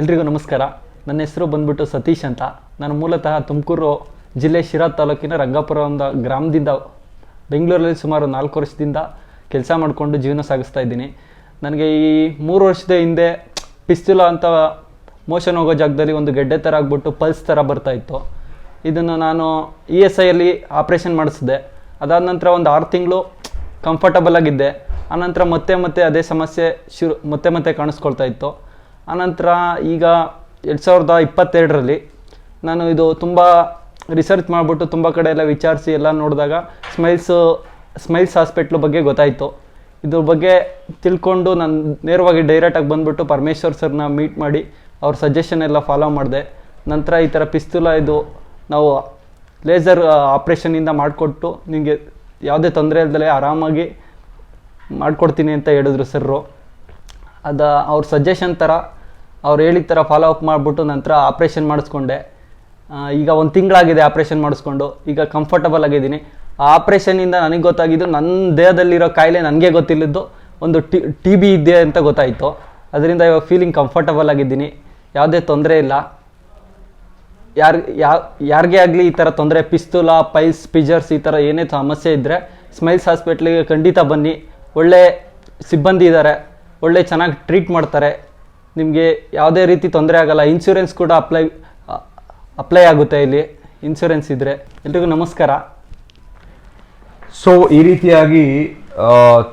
ಎಲ್ರಿಗೂ ನಮಸ್ಕಾರ. ನನ್ನ ಹೆಸರು ಬಂದ್ಬಿಟ್ಟು ಸತೀಶ್ ಅಂತ. ನಾನು ಮೂಲತಃ ತುಮಕೂರು ಜಿಲ್ಲೆ ಶಿರಾ ತಾಲೂಕಿನ ರಂಗಾಪುರ ಒಂದು ಗ್ರಾಮದಿಂದ ಬೆಂಗಳೂರಲ್ಲಿ ಸುಮಾರು ನಾಲ್ಕು ವರ್ಷದಿಂದ ಕೆಲಸ ಮಾಡಿಕೊಂಡು ಜೀವನ ಸಾಗಿಸ್ತಾ ಇದ್ದೀನಿ. ನನಗೆ ಈ ಮೂರು ವರ್ಷದ ಹಿಂದೆ ಪಿಸ್ತುಲ ಅಂತ ಮೋಷನ್ ಹೋಗೋ ಜಾಗದಲ್ಲಿ ಒಂದು ಗೆಡ್ಡೆ ಥರ ಆಗ್ಬಿಟ್ಟು ಪಲ್ಸ್ ಥರ ಬರ್ತಾ ಇತ್ತು. ಇದನ್ನು ನಾನು ಇ ಎಸ್ ಐಯಲ್ಲಿ ಆಪ್ರೇಷನ್ ಮಾಡಿಸಿದೆ. ಅದಾದ ನಂತರ ಒಂದು ಆರು ತಿಂಗಳು ಕಂಫರ್ಟಬಲ್ ಆಗಿದ್ದೆ. ಆನಂತರ ಮತ್ತೆ ಮತ್ತೆ ಅದೇ ಸಮಸ್ಯೆ ಶುರು, ಮತ್ತೆ ಮತ್ತೆ ಕಾಣಿಸ್ಕೊಳ್ತಾ ಇತ್ತು. ಆನಂತರ ಈಗ ಎರಡು ಸಾವಿರದ ಇಪ್ಪತ್ತೆರಡರಲ್ಲಿ ನಾನು ಇದು ತುಂಬ ರಿಸರ್ಚ್ ಮಾಡಿಬಿಟ್ಟು ತುಂಬ ಕಡೆ ಎಲ್ಲ ವಿಚಾರಿಸಿ ಎಲ್ಲ ನೋಡಿದಾಗ ಸ್ಮೈಲ್ಸು ಸ್ಮೈಲ್ಸ್ ಹಾಸ್ಪಿಟ್ಲ್ ಬಗ್ಗೆ ಗೊತ್ತಾಯಿತು. ಇದ್ರ ಬಗ್ಗೆ ತಿಳ್ಕೊಂಡು ನಾನು ನೇರವಾಗಿ ಡೈರೆಕ್ಟಾಗಿ ಬಂದುಬಿಟ್ಟು ಪರಮೇಶ್ವರ್ ಸರ್ನ ಮೀಟ್ ಮಾಡಿ ಅವ್ರ ಸಜೆಷನ್ ಎಲ್ಲ ಫಾಲೋ ಮಾಡಿದೆ. ನಂತರ ಈ ಥರ ಪಿಸ್ತೂಲ ಇದು ನಾವು ಲೇಸರ್ ಆಪ್ರೇಷನಿಂದ ಮಾಡಿಕೊಟ್ಟು ನಿಮಗೆ ಯಾವುದೇ ತೊಂದರೆ ಇಲ್ದಲೆ ಆರಾಮಾಗಿ ಮಾಡಿಕೊಡ್ತೀನಿ ಅಂತ ಹೇಳಿದ್ರು ಸರ್ರು ಅದ ಅವ್ರ ಸಜೆಷನ್ ಥರ ಅವ್ರು ಹೇಳಿದ ಥರ ಫಾಲೋ ಅಪ್ ಮಾಡಿಬಿಟ್ಟು ನಂತರ ಆಪ್ರೇಷನ್ ಮಾಡಿಸ್ಕೊಂಡೆ. ಈಗ ಒಂದು ತಿಂಗಳಾಗಿದೆ ಆಪ್ರೇಷನ್ ಮಾಡಿಸ್ಕೊಂಡು, ಈಗ ಕಂಫರ್ಟಬಲ್ ಆಗಿದ್ದೀನಿ. ಆ ಆಪ್ರೇಷನಿಂದ ನನಗೆ ಗೊತ್ತಾಗಿದ್ದು ನನ್ನ ದೇಹದಲ್ಲಿರೋ ಕಾಯಿಲೆ ನನಗೆ ಗೊತ್ತಿಲ್ಲದ್ದು ಒಂದು ಟಿ ಟಿ ಬಿ ಇದೆ ಅಂತ ಗೊತ್ತಾಯಿತು. ಅದರಿಂದ ಇವಾಗ ಫೀಲಿಂಗ್ ಕಂಫರ್ಟಬಲ್ ಆಗಿದ್ದೀನಿ. ಯಾವುದೇ ತೊಂದರೆ ಇಲ್ಲ. ಯಾರು ಯಾವ ಯಾರಿಗೇ ಆಗಲಿ ಈ ಥರ ತೊಂದರೆ, ಪಿಸ್ತೂಲ ಪೈಲ್ಸ್ ಪಿಜರ್ಸ್ ಈ ಥರ ಏನೇ ಸಮಸ್ಯೆ ಇದ್ದರೆ ಸ್ಮೈಲ್ಸ್ ಹಾಸ್ಪಿಟ್ಲಿಗೆ ಖಂಡಿತ ಬನ್ನಿ. ಒಳ್ಳೆ ಸಿಬ್ಬಂದಿ ಇದ್ದಾರೆ ಒಳ್ಳೆ ಚೆನ್ನಾಗಿ ಟ್ರೀಟ್ ಮಾಡ್ತಾರೆ. ನಿಮಗೆ ಯಾವುದೇ ರೀತಿ ತೊಂದರೆ ಆಗಲ್ಲ. ಇನ್ಶೂರೆನ್ಸ್ ಕೂಡ ಅಪ್ಲೈ ಅಪ್ಲೈ ಆಗುತ್ತೆ ಇಲ್ಲಿ. ಇನ್ಶೂರೆನ್ಸ್ ಇದ್ದರೆ ಎಲ್ರಿಗೂ ನಮಸ್ಕಾರ. ಸೊ ಈ ರೀತಿಯಾಗಿ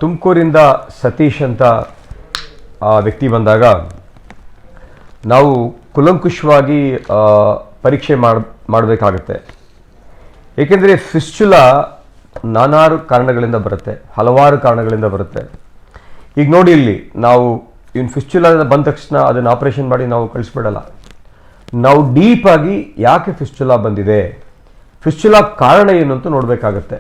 ತುಮಕೂರಿಂದ ಸತೀಶ್ ಅಂತ ಆ ವ್ಯಕ್ತಿ ಬಂದಾಗ, ನಾವು ಕುಲಂಕುಷವಾಗಿ ಪರೀಕ್ಷೆ ಮಾಡ್, ಮಾಡಬೇಕಾಗತ್ತೆ. ಏಕೆಂದರೆ ಫಿಸ್ಚುಲಾ ನಾನಾರು ಕಾರಣಗಳಿಂದ ಬರುತ್ತೆ. ಹಲವಾರು ಕಾರಣಗಳಿಂದ ಬರುತ್ತೆ. ಈಗ ನೋಡಿ ಇಲ್ಲಿ, ನಾವು ಇವ್ನು ಫಿಸ್ಚುಲಾ ಬಂದ ತಕ್ಷಣ ಅದನ್ನು ಆಪರೇಷನ್ ಮಾಡಿ ನಾವು ಕಳಿಸ್ಬಿಡಲ್ಲ. ನಾವು ಆಗಿ ಯಾಕೆ ಫಿಸ್ಚುಲಾ ಬಂದಿದೆ? ಫಿಸ್ಚುಲಾ ಕಾರಣ ಏನು ಅಂತ ನೋಡಬೇಕಾಗತ್ತೆ.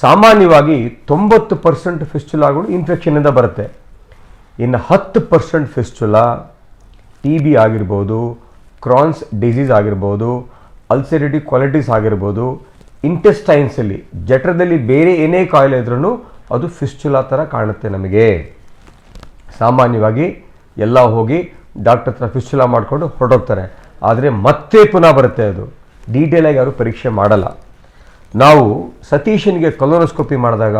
ಸಾಮಾನ್ಯವಾಗಿ ತೊಂಬತ್ತು ಪರ್ಸೆಂಟ್ ಫಿಸ್ಚುಲಾಗಳು ಇನ್ಫೆಕ್ಷನಿಂದ ಬರುತ್ತೆ. ಇನ್ನು ಹತ್ತು ಪರ್ಸೆಂಟ್ ಫಿಸ್ಚುಲಾ ಟಿ ಬಿ ಆಗಿರ್ಬೋದು ಕ್ರಾನ್ಸ್ ಡಿಸೀಸ್ ಆಗಿರ್ಬೋದು ಅಲ್ಸರಿಟಿ ಕ್ವಾಲಿಟೀಸ್ ಆಗಿರ್ಬೋದು ಇಂಟೆಸ್ಟೈನ್ಸಲ್ಲಿ ಜಠರದಲ್ಲಿ ಬೇರೆ ಏನೇ ಕಾಯಿಲೆ ಇದ್ರೂ ಅದು ಫಿಸ್ಚುಲಾ ಥರ ಕಾಣುತ್ತೆ ನಮಗೆ. ಸಾಮಾನ್ಯವಾಗಿ ಎಲ್ಲ ಹೋಗಿ ಡಾಕ್ಟರ್ ಹತ್ರ ಫಿಸ್ಚುಲಾ ಮಾಡಿಕೊಂಡು ಹೊರಟೋಗ್ತಾರೆ. ಆದರೆ ಮತ್ತೆ ಪುನಃ ಬರುತ್ತೆ ಅದು. ಡೀಟೇಲಾಗಿ ಯಾರು ಪರೀಕ್ಷೆ ಮಾಡಲ್ಲ. ನಾವು ಸತೀಶನಿಗೆ ಕೊಲೋನೋಸ್ಕೋಪಿ ಮಾಡಿದಾಗ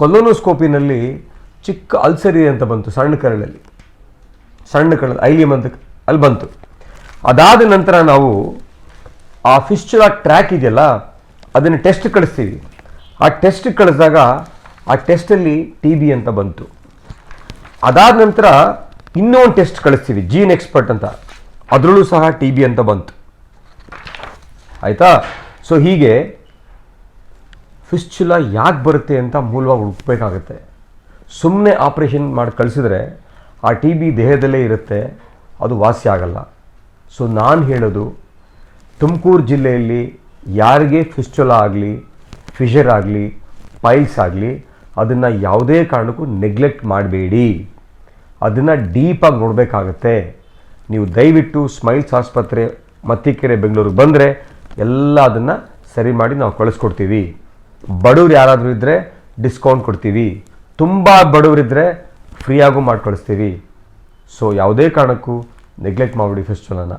ಕೊಲೋನೋಸ್ಕೋಪಿನಲ್ಲಿ ಚಿಕ್ಕ ಅಲ್ಸರ್ ಇದೆ ಅಂತ ಬಂತು ಸಣ್ಣ ಕರಳಲ್ಲಿ. ಸಣ್ಣ ಕರಳು ಐಲಿ ಅಂತ ಅಲ್ಲಿ ಬಂತು. ಅದಾದ ನಂತರ ನಾವು ಆ ಫಿಶ್ಚುಲಾ ಟ್ರ್ಯಾಕ್ ಇದೆಯಲ್ಲ, ಅದನ್ನು ಟೆಸ್ಟ್ ಕಳಿಸ್ತೀವಿ. ಆ ಟೆಸ್ಟ್ ಕಳಿಸಿದಾಗ ಆ ಟೆಸ್ಟಲ್ಲಿ ಟಿ ಬಿ ಅಂತ ಬಂತು. ಅದಾದ ನಂತರ ಇನ್ನೂ ಒಂದು ಟೆಸ್ಟ್ ಕಳಿಸ್ತೀವಿ ಜೀನ್ ಎಕ್ಸ್ಪರ್ಟ್ ಅಂತ. ಅದರಲ್ಲೂ ಸಹ ಟಿ ಬಿ ಅಂತ ಬಂತು. ಆಯಿತಾ? ಸೊ ಹೀಗೆ ಫಿಸ್ಚುಲ ಯಾಕೆ ಬರುತ್ತೆ ಅಂತ ಮೂಲವಾಗಿ ಹುಡುಕ್ಬೇಕಾಗತ್ತೆ. ಸುಮ್ಮನೆ ಆಪ್ರೇಷನ್ ಮಾಡಿ ಕಳಿಸಿದ್ರೆ ಆ ಟಿ ಬಿ ದೇಹದಲ್ಲೇ ಇರುತ್ತೆ, ಅದು ವಾಸಿ ಆಗಲ್ಲ. ಸೊ ನಾನು ಹೇಳೋದು, ತುಮಕೂರು ಜಿಲ್ಲೆಯಲ್ಲಿ ಯಾರಿಗೆ ಫಿಸ್ಚುಲ ಆಗಲಿ ಫಿಷರ್ ಆಗಲಿ ಪೈಲ್ಸ್ ಆಗಲಿ ಅದನ್ನು ಯಾವುದೇ ಕಾರಣಕ್ಕೂ ನೆಗ್ಲೆಕ್ಟ್ ಮಾಡಬೇಡಿ. ಅದನ್ನು ಡೀಪಾಗಿ ನೋಡಬೇಕಾಗತ್ತೆ. ನೀವು ದಯವಿಟ್ಟು ಸ್ಮೈಲ್ಸ್ ಆಸ್ಪತ್ರೆ, ಮತ್ತಿಕೆರೆ ಬೆಂಗಳೂರಿಗೆ ಬಂದರೆ ಎಲ್ಲ ಅದನ್ನು ಸರಿ ಮಾಡಿ ನಾವು ಕಳಿಸ್ಕೊಡ್ತೀವಿ. ಬಡವ್ರು ಯಾರಾದರೂ ಇದ್ದರೆ ಡಿಸ್ಕೌಂಟ್ ಕೊಡ್ತೀವಿ. ತುಂಬ ಬಡವರಿದ್ದರೆ ಫ್ರೀಯಾಗೂ ಮಾಡಿ ಕಳಿಸ್ತೀವಿ. ಸೊ ಯಾವುದೇ ಕಾರಣಕ್ಕೂ ನೆಗ್ಲೆಕ್ಟ್ ಮಾಡಿಬಿಡಿ ಫೆಸ್ಟಿವಲನ್ನು